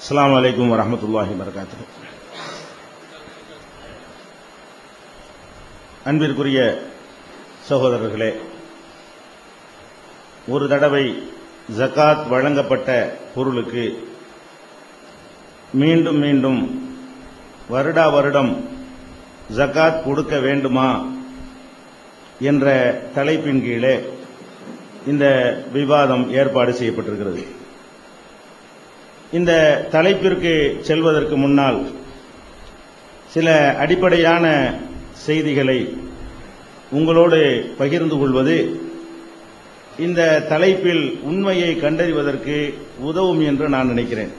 அஸ்ஸலாமு அலைக்கும் வரஹ்மத்துல்லாஹி வரகாத்துஹு அன்பிற்குரிய சகோதரர்களே ஒரு தடவை ஜகாத் வழங்கப்பட்ட பொருளுக்கு மீண்டும் மீண்டும் வருடா வருடம் ஜகாத் கொடுக்க வேண்டுமா என்ற தலைப்பின் கீழே இந்த விவாதம் ஏற்பாடு செய்யப்பட்டிருக்கிறது. இந்த தலைப்பிற்கு செல்வதற்கு முன்னால் சில அடிப்படையான செய்திகளை உங்களோடு பகிர்ந்து கொள்வது இந்த தலைப்பில் உண்மையை கண்டறிவதற்கு உதவும் என்று நான் நினைக்கிறேன்.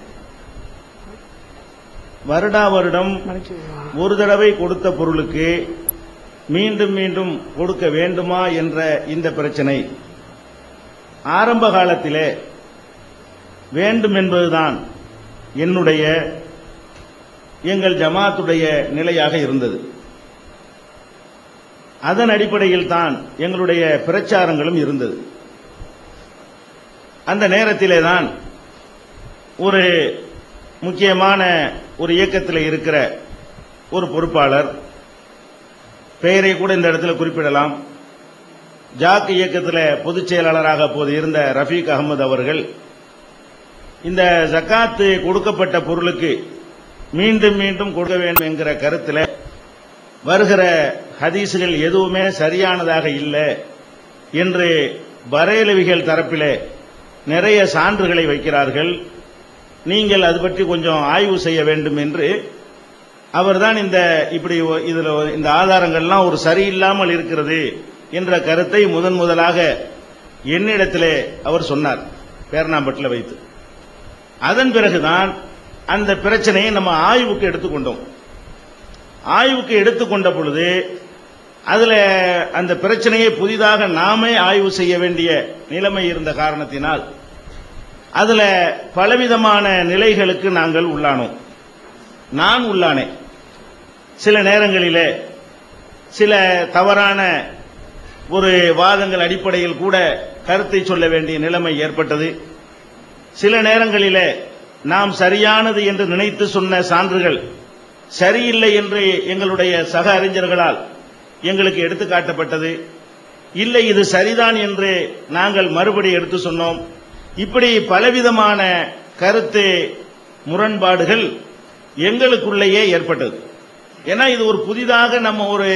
வருடா வருடம் ஒரு தடவை கொடுத்த பொருளுக்கு மீண்டும் மீண்டும் கொடுக்க வேண்டுமா என்ற இந்த பிரச்சனை. ஆரம்ப காலத்திலே வேண்டும் என்பதுதான் என்னுடைய எங்கள் ஜமாத்துடைய நிலையாக இருந்தது. அதன் அடிப்படையில் தான் எங்களுடைய பிரச்சாரங்களும் இருந்தது. அந்த நேரத்திலே தான் ஒரு முக்கியமான ஒரு இயக்கத்தில் இருக்கிற ஒரு பொறுப்பாளர் பெயரை கூட இந்த இடத்துல குறிப்பிடலாம். ஜாக் இயக்கத்தில் பொதுச் செயலாளராக அப்போது இருந்த ரஃபீக் அகமது அவர்கள் இந்த ஜக்காத்து கொடுக்கப்பட்ட பொருளுக்கு மீண்டும் மீண்டும் கொடுக்க வேண்டும் என்கிற கருத்தில் வருகிற ஹதீசுகள் எதுவுமே சரியானதாக இல்லை என்று வரையலுவிகள் தரப்பிலே நிறைய சான்றுகளை வைக்கிறார்கள். நீங்கள் அது பற்றி கொஞ்சம் ஆய்வு செய்ய வேண்டும் என்று. அவர்தான் இந்த இப்படி இதில் இந்த ஆதாரங்கள்லாம் ஒரு சரியில்லாமல் இருக்கிறது என்ற கருத்தை முதன் முதலாக என்னிடத்திலே அவர் சொன்னார். பேரணாம்பட்டில் வைத்து. அதன் பிறகுதான் அந்த பிரச்சனையை நம்ம ஆய்வுக்கு எடுத்துக்கொண்டோம். ஆய்வுக்கு எடுத்துக்கொண்ட பொழுது அதில் அந்த பிரச்சனையை புதிதாக நாமே ஆய்வு செய்ய வேண்டிய நிலைமை இருந்த காரணத்தினால் அதில் பலவிதமான நிலைகளுக்கு நாங்கள் உள்ளானோம். நான் உள்ளானேன் சில நேரங்களிலே சில தவறான ஒரு வாதங்கள் அடிப்படையில் கூட கருத்தை சொல்ல வேண்டிய நிலைமை ஏற்பட்டது. சில நேரங்களிலே நாம் சரியானது என்று நினைத்து சொன்ன சான்றுகள் சரியில்லை என்று எங்களுடைய சக அறிஞர்களால் எங்களுக்கு எடுத்துக்காட்டப்பட்டது. இல்லை இது சரிதான் என்று நாங்கள் மறுபடி எடுத்து சொன்னோம். இப்படி பலவிதமான கருத்து முரண்பாடுகள் எங்களுக்குள்ளேயே ஏற்பட்டது. ஏன்னா இது ஒரு புதிதாக நம்ம ஒரு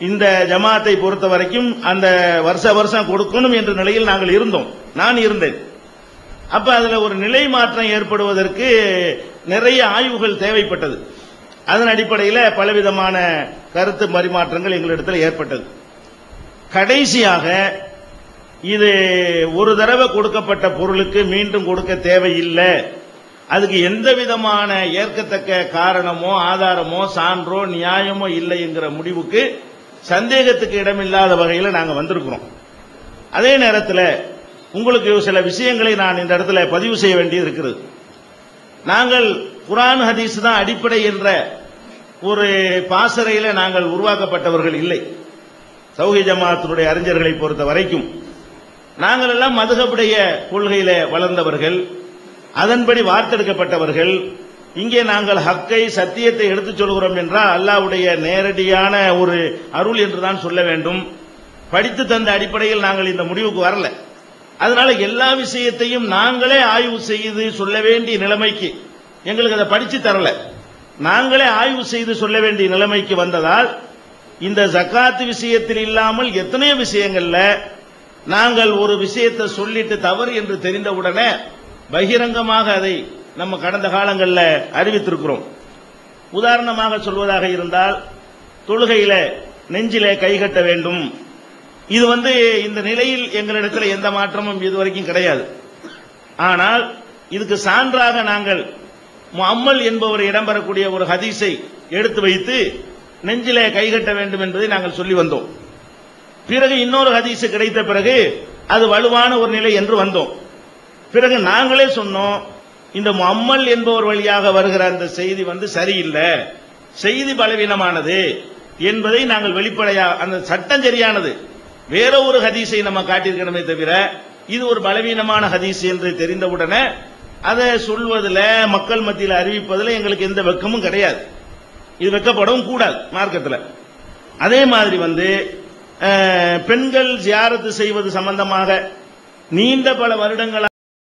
இந்த ஜமாத்தை பொறுத்த வரைக்கும் அந்த வருஷ வருஷம் கொடுக்கணும் என்ற நிலையில் நாங்கள் இருந்தோம். நான் இருந்தேன். அப்ப அதுல ஒரு நிலை மாற்றம் ஏற்படுவதற்கு நிறைய ஆய்வுகள் தேவைப்பட்டது. அதன் அடிப்படையில் பலவிதமான கருத்து பரிமாற்றங்கள் எங்களிடத்தில் ஏற்பட்டது. கடைசியாக இது ஒரு தடவை கொடுக்கப்பட்ட பொருளுக்கு மீண்டும் கொடுக்க தேவையில்லை. அதுக்கு எந்த விதமான ஏற்கத்தக்க காரணமோ ஆதாரமோ சான்றோ நியாயமோ இல்லைங்கிற முடிவுக்கு சந்தேகத்துக்கு இடமில்லாத வகையில் நாங்கள் வந்திருக்கிறோம். அதே நேரத்தில் உங்களுக்கு சில விஷயங்களை நான் இந்த இடத்துல பதிவு செய்ய வேண்டியது இருக்கிறது நாங்கள் குரான் ஹதீஸ் தான் அடிப்படை என்ற ஒரு பாசறையில நாங்கள் உருவாக்கப்பட்டவர்கள் இல்லை. சௌஹி ஜமாத்தினுடைய அறிஞர்களை பொறுத்த வரைக்கும். நாங்கள் எல்லாம் மதுகப்புடைய கொள்கையில வளர்ந்தவர்கள் அதன்படி வார்த்தெடுக்கப்பட்டவர்கள். இங்கே நாங்கள் ஹக்கை சத்தியத்தை எடுத்துச் சொல்கிறோம் என்றால் அல்லாவுடைய நேரடியான ஒரு அருள் என்றுதான் சொல்ல வேண்டும். படித்து தந்த அடிப்படையில் நாங்கள் இந்த முடிவுக்கு வரல. அதனால எல்லா விஷயத்தையும் நாங்களே ஆய்வு செய்து சொல்ல வேண்டிய நிலைமைக்கு எங்களுக்கு அதை படிச்சு தரல. நாங்களே ஆய்வு செய்து சொல்ல வேண்டிய நிலைமைக்கு வந்ததால் இந்த ஜக்காத்து விஷயத்தில் இல்லாமல் எத்தனையோ விஷயங்கள்ல நாங்கள் ஒரு விஷயத்தை சொல்லிட்டு தவறு என்று தெரிந்தவுடனே பகிரங்கமாக அதை நம்ம கடந்த காலங்களில் அறிவித்திருக்கிறோம். உதாரணமாக சொல்வதாக இருந்தால் தொழுகையில நெஞ்சிலே கைகட்ட வேண்டும். இது வந்து இந்த நிலையில் எங்களிடத்தில் எந்த மாற்றமும் இதுவரைக்கும் கிடையாது. ஆனால் இதுக்கு சான்றாக நாங்கள் முஅம்மல் என்பவர் இடம்பெறக்கூடிய ஒரு ஹதீஸை எடுத்து வைத்து நெஞ்சிலே கைகட்ட வேண்டும் என்பதை நாங்கள் சொல்லி வந்தோம். பிறகு இன்னொரு ஹதீஸ் கிடைத்த பிறகு அது வலுவான ஒரு நிலை என்று வந்தோம். பிறகு நாங்களே சொன்னோம் இந்த முஅம்மல் என்பவர் வழியாக வருகிற அந்த செய்தி வந்து சரியில்லை செய்தி பலவீனமானது என்பதை நாங்கள் வெளிப்படையா அந்த சட்டம் சரியானது. வேற ஒரு ஹதீஸை நம்ம காட்டியிருக்கணுமே தவிர இது ஒரு பலவீனமான ஹதீஸ் என்று தெரிந்தவுடனே அதை சொல்வதில் மக்கள் மத்தியில் அறிவிப்பதில் எங்களுக்கு எந்த வெக்கமும் கிடையாது. இது வெக்கப்படவும் கூடாது மார்க்கத்தில். அதே மாதிரி வந்து பெண்கள் ஜியாரத்து செய்வது சம்பந்தமாக நீண்ட பல வருடங்களாக